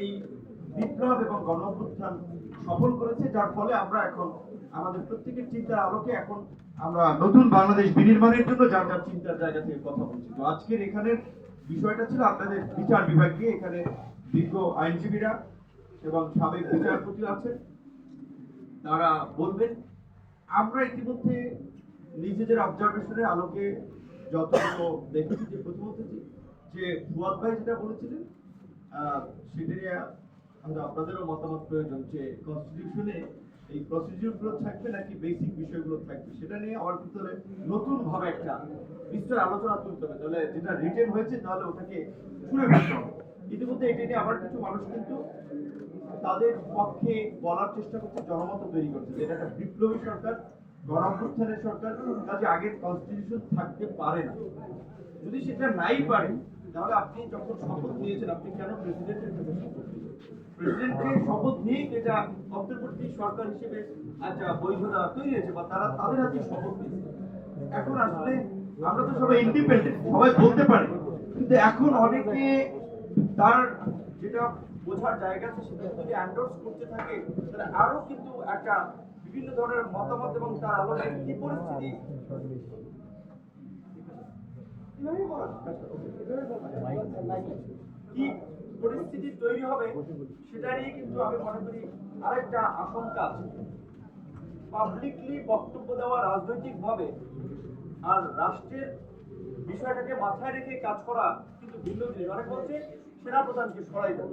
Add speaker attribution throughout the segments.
Speaker 1: এই বিপ্লব এবং গণঅভ্যুত্থান সফল করেছে, যার ফলে আমরা এখন আমাদের প্রত্যেকের চিন্তার আলোকে এখন আমরা নতুন বাংলাদেশ বিনির্মাণের জন্য যার যার চিন্তার জায়গা থেকে কথা বলছি। তো আজকের এখানের বিষয়টা ছিল আপনাদের বিচার বিভাগকে, এখানে বিজ্ঞ আইনজীবীরা এবং সাবেক বিচারপতি আছেন। তারা বলবেন, আমরা ইতিমধ্যে নিজেদের অবজারভেশনের আলোকে যতটুকু দেখেছি যে প্রথমত যে ফুয়াদ ভাই যেটা বলেছিলেন আহ, সেটা নিয়ে হয়তো আপনাদেরও মতামত প্রয়োজন যে কনস্টিটিউশনে এই প্রসিডিউরগুলো থাকবে নাকি বেসিক বিষয়গুলো থাকবে? সেটা নিয়ে আমার ভিতরে নতুন ভাবে একটা বিস্তর আলোচনা তুলতে হবে। তাহলে যেটা রিটেন হয়েছে তাহলে ওটাকে ছুঁড়ে ফেলতে হবে। ইতিমধ্যে এটা নিয়ে আবার কিছু মানুষ কিন্তু তাদের পক্ষে বলার চেষ্টা করছে জনমত তৈরি করছে যে এটা একটা বিপ্লবী সরকার গণঅভ্যুত্থানের সরকার কাজে আগের কনস্টিটিউশন থাকতে পারে না। যদি সেটা নাই পারে তাহলে আপনি যখন শপথ নিয়েছেন, আপনি কেন প্রেসিডেন্টের কাছে প্রেসিডেন্টকে শপথ নিয়ে এটা অন্তর্বর্তী সরকার হিসেবে একটা বৈধতা তৈরি হয়েছে, বা তারা তাদের হাতে শপথ নিয়েছে। এখন আসলে আমরা তো সবাই ইন্ডিপেন্ডেন্ট সবাই বলতে পারি। কিন্তু এখন অনেকে তার যেটা বোঝার জায়গা আছে, সেটা যদি অ্যান্ডোর্স করতে থাকে, তাহলে আরও কিন্তু একটা বিভিন্ন ধরনের মতামত এবং তার আলোকে কি পরিস্থিতি? কি পরিস্থিতি তৈরি হবে সেটা নিয়ে কিন্তু আমি মনে করি আরেকটা আশঙ্কা আছে। পাবলিকলি বক্তব্য দেওয়া রাজনৈতিক ভাবে আর রাষ্ট্রের বিষয়টাকে মাথায় রেখে কাজ করা কিন্তু ভিন্ন জিনিস। অনেক বলছে সেনাপ্রধানকে সরাই দেন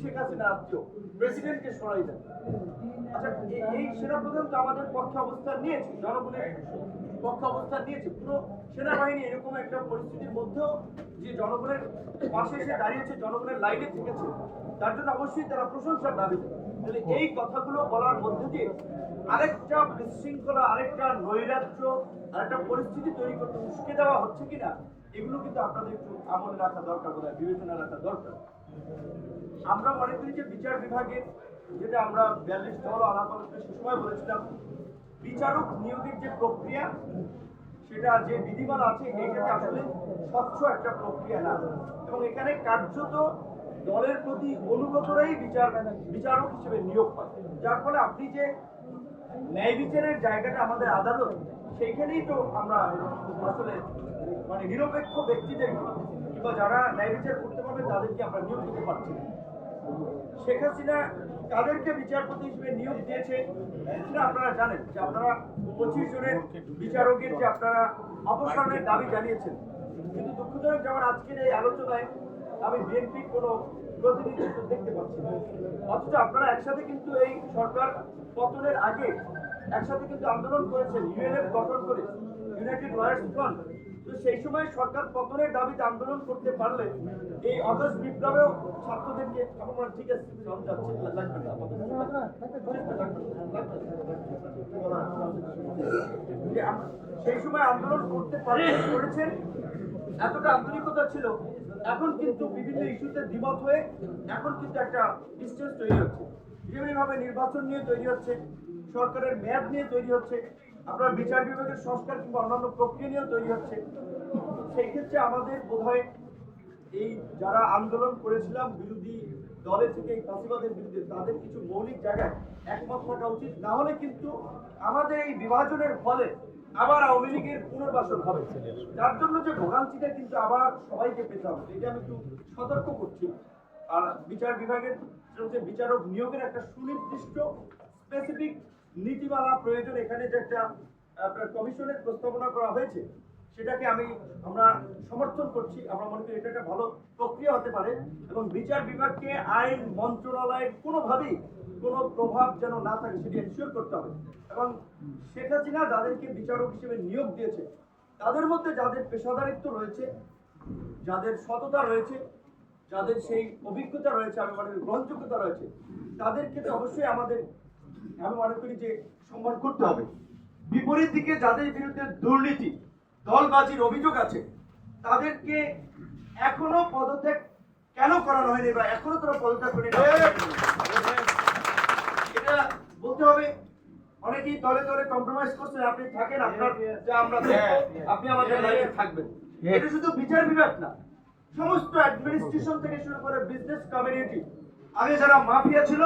Speaker 1: শেখ হাসিনা আত্মীয়। প্রেসিডেন্টকে সরাই দেন। আচ্ছা এই তো আমাদের পক্ষে অবস্থান নিয়েছে, জনগণের পক্ষে অবস্থান নিয়েছে। পুরো সেনাবাহিনী এরকম একটা পরিস্থিতির মধ্যেও যে জনগণের পাশে এসে দাঁড়িয়েছে জনগণের লাইনে থেকেছে, তার জন্য অবশ্যই তারা প্রশংসার দাবি তাহলে এই কথাগুলো বলার মধ্যে দিয়ে আরেকটা বিশৃঙ্খলা, আরেকটা নৈরাজ্য, আরেকটা পরিস্থিতি তৈরি করতে উস্কে দেওয়া হচ্ছে কিনা, এগুলো কিন্তু আপনাদের একটু আমলে রাখা দরকার বোধ বিবেচনা রাখা দরকার। আমরা মনে করি যে বিচার বিভাগে যেটা আমরা বিয়াল্লিশ দল আলাপ আলোচনা সে সময় বলেছিলাম, বিচারক নিয়োগের যে প্রক্রিয়া, সেটা যে বিধিমালা আছে এটাতে আসলে স্বচ্ছ একটা প্রক্রিয়া না। এবং এখানে কার্যত দলের প্রতি অনুগতরাই বিচার, বিচারক হিসেবে নিয়োগ পায়। যার ফলে আপনি যে ন্যায় বিচারের জায়গাটা আমাদের আদালত, সেইখানেই তো আমরা আসলে মানে নিরপেক্ষ ব্যক্তিদেরকে যারা ন্যায় বিচার করতে পারবে তাদেরকে আমরা নিয়োগ দিতে পারছি শেখ হাসিনা বিচারপতি হিসেবে নিয়োগ দিয়েছে, সেটা আপনারা জানেন যে আপনারা পঁচিশ জনের বিচারকের যে আপনারা অপসারণের দাবি জানিয়েছেন। কিন্তু দুঃখজনক যেমন আজকের এই আলোচনায় আমি বিএনপির কোনো প্রতিনিধিত্ব দেখতে পাচ্ছি না। অথচ আপনারা একসাথে কিন্তু এই সরকার পতনের আগে একসাথে কিন্তু আন্দোলন করেছেন, ইউএনএফ গঠন করে, ইউনাইটেড লয়ার্স ফ্রন্ট। তো সেই সময় সরকার পতনের দাবিতে আন্দোলন করতে পারলে এই অগস্ট বিপ্লবেও ছাত্রদেরকে ঠিক আছে সেই সময় আন্দোলন করতে করেছেন এতটা আন্তরিকতা ছিল এখন কিন্তু বিভিন্ন ইস্যুতে দ্বিমত হয়ে এখন কিন্তু একটা ডিস্টেন্স তৈরি হচ্ছে যেমনি ভাবে নির্বাচন নিয়ে তৈরি হচ্ছে সরকারের মেয়াদ নিয়ে তৈরি হচ্ছে আপনার বিচার বিভাগের সংস্কার কিংবা অন্যান্য প্রক্রিয়া নিয়েও তৈরি হচ্ছে। সেই ক্ষেত্রে আমাদের বোধহয় এই যারা আন্দোলন করেছিলাম বিরোধী দলের থেকে, এই ফাঁসিবাদের বিরুদ্ধে, তাদের কিছু মৌলিক জায়গায় একমত থাকা উচিত। না হলে কিন্তু আমাদের এই বিভাজনের ফলে আবার আওয়ামী লীগের পুনর্বাসন হবে। যার জন্য যে ভোগান্তিটা কিন্তু আবার সবাইকে পেতে হবে এটা আমি একটু সতর্ক করছি। আর বিচার বিভাগের বিচারক নিয়োগের একটা সুনির্দিষ্ট স্পেসিফিক নীতিমালা প্রয়োজন এখানে যে একটা, আপনার কমিশনের প্রস্তাবনা করা হয়েছে, সেটাকে আমি, আমরা সমর্থন করছি। আমরা মনে করি এটা একটা ভালো প্রক্রিয়া হতে পারে এবং বিচার বিভাগকে আইন মন্ত্রণালয়ের কোনোভাবেই কোনো প্রভাব যেন না থাকে, সেটি এনশিওর করতে হবে। এবং শেখ হাসিনা যাদেরকে বিচারক হিসেবে নিয়োগ দিয়েছে, তাদের মধ্যে যাদের পেশাদারিত্ব রয়েছে, যাদের সততা রয়েছে, যাদের সেই অভিজ্ঞতা রয়েছে আমি মনে করি গ্রহণযোগ্যতা রয়েছে, তাদেরকে তো অবশ্যই আমাদের আমি মনে করি যে সম্মান করতে হবে। বিপরীত দিকে যাদের বিরুদ্ধে দুর্নীতি দলবাজির অভিযোগ আছে তাদেরকে এখনও পদত্যাগ কেন করানো হয়নি বা এখনও তারা পদত্যাগ করেনি? এটা বলতে হবে অনেকেই দলে দলে কম্প্রোমাইজ করছেন আপনি থাকেন আপনার যা আমরা আপনি আমাদের লাইনে থাকবেন। এটা শুধু বিচার বিভাগ না সমস্ত অ্যাডমিনিস্ট্রেশন থেকে শুরু করে বিজনেস কমিউনিটি আগে যারা মাফিয়া ছিল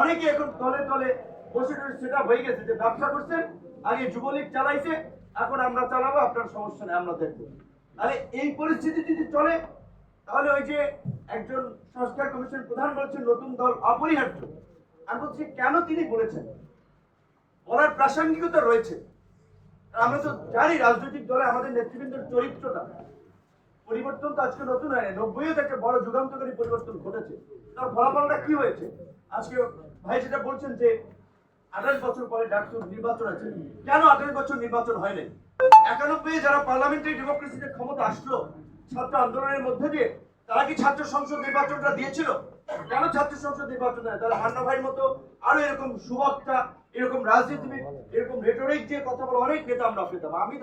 Speaker 1: অনেকে এখন তলে তলে বসে সেটা হয়ে গেছে যে ব্যবসা করছেন আগে যুবলীগ চালাইছে, এখন আমরা চালাবো, আপনার সমস্যা নেই, আমরা দেখব। তাহলে এই পরিস্থিতি যদি চলে, তাহলে ওই যে একজন সংস্কার কমিশন প্রধান বলছেন, নতুন দল অপরিহার্য। আমি বলছি, কেন তিনি বলেছেন? বলার প্রাসঙ্গিকতা রয়েছে। আমরা তো জানি রাজনৈতিক দলে আমাদের নেতৃবৃন্দের চরিত্রটা। পরিবর্তন তো আজকে নতুন হয় না নব্বইও একটা বড় যুগান্তকারী পরিবর্তন ঘটেছে। তার ফলাফলটা কি হয়েছে? আজকে ভাই যেটা বলছেন যে আঠাশ বছর পরে ডাক্তার নির্বাচন আছে, কেন আঠাশ বছর নির্বাচন হয় নাই? একানব্বই যারা পার্লামেন্টারি ডেমোক্রেসিতে ক্ষমতা আসলো, ছাত্র আন্দোলনের মধ্যে দিয়ে, তারা কি ছাত্র সংসদ নির্বাচনটা দিয়েছিল? কেন ছাত্র সংসদ নির্বাচন হয় তারা মান্না ভাইয়ের মতো আরও এরকম সুবক্তা, এরকম রাজনীতিবিদ, এরকম রেটরিক দিয়ে কথা বলে অনেক নেতা আমরা পেতাম। আমি